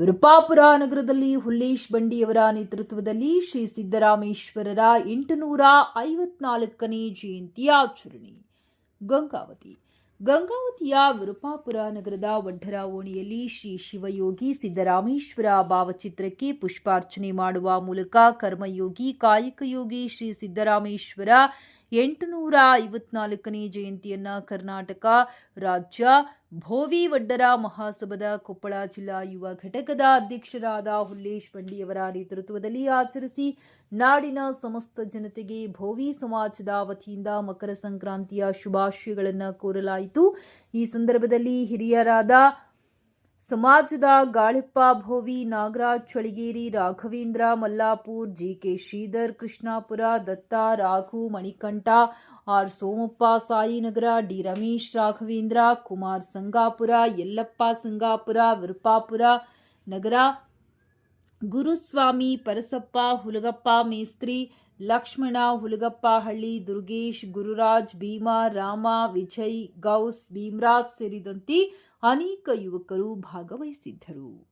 ವಿರುಪಾಪುರ ನಗರದಲ್ಲಿ ಹುಲ್ಲೇಶ್ ಬಂಡಿಯವರ ನೇತೃತ್ವದಲ್ಲಿ ಶ್ರೀ ಸಿದ್ದರಾಮೇಶ್ವರರ ಎಂಟುನೂರ ಐವತ್ನಾಲ್ಕನೇ ಜಯಂತಿ ಆಚರಣೆ. ಗಂಗಾವತಿ. ಗಂಗಾವತಿಯ ವಿರುಪಾಪುರ ನಗರದ ವಡ್ಡರ ಓಣಿಯಲ್ಲಿ ಶ್ರೀ ಶಿವಯೋಗಿ ಸಿದ್ದರಾಮೇಶ್ವರ ಭಾವಚಿತ್ರಕ್ಕೆ ಪುಷ್ಪಾರ್ಚನೆ ಮಾಡುವ ಮೂಲಕ ಕರ್ಮಯೋಗಿ ಕಾಯಕಯೋಗಿ ಶ್ರೀ ಸಿದ್ದರಾಮೇಶ್ವರ ಎಂಟುನೂರ ಐವತ್ನಾಲ್ಕನೇ ಜಯಂತಿಯನ್ನ ಕರ್ನಾಟಕ ರಾಜ್ಯ ಭೋವಿ ವಡ್ಡರ ಮಹಾಸಭದ ಕೊಪ್ಪಳ ಜಿಲ್ಲಾ ಯುವ ಘಟಕದ ಅಧ್ಯಕ್ಷರಾದ ಹುಲ್ಲೇಶ್ ಬಂಡಿಯವರ ನೇತೃತ್ವದಲ್ಲಿ ಆಚರಿಸಿ ನಾಡಿನ ಸಮಸ್ತ ಜನತೆಗೆ ಭೋವಿ ಸಮಾಜದ ವತಿಯಿಂದ ಮಕರ ಸಂಕ್ರಾಂತಿಯ ಶುಭಾಶಯಗಳನ್ನು ಕೋರಲಾಯಿತು. ಈ ಸಂದರ್ಭದಲ್ಲಿ ಹಿರಿಯರಾದ ಸಮಾಜದ Galippa Bhovi, Nagaraj Chaligeri, Raghavendra Mallapur, G K Shridhar, Krishnapura, Datta, Raghu, Manikanta, R. Somappa, Sainagara, D. Ramesh, Raghavendra, Kumar Sangapura, Yallappa Sangapura, Virupapura, ನಗರ, ಗುರುಸ್ವಾಮಿ, ಪರಸಪ್ಪ, ಹುಲಗಪ್ಪ, ಮೇಸ್ತ್ರಿ ಲಕ್ಷ್ಮಣ ಹುಲಗಪ್ಪಹಳ್ಳಿ ದುರ್ಗೇಶ್ ಗುರುರಾಜ್ ಭೀಮಾ ರಾಮ ವಿಜಯ್ ಗೌಸ್ ಭೀಮ್ರಾಜ್ ಸೇರಿದಂತೆ ಅನೇಕ ಯುವಕರು ಭಾಗವಹಿಸಿದ್ದರು.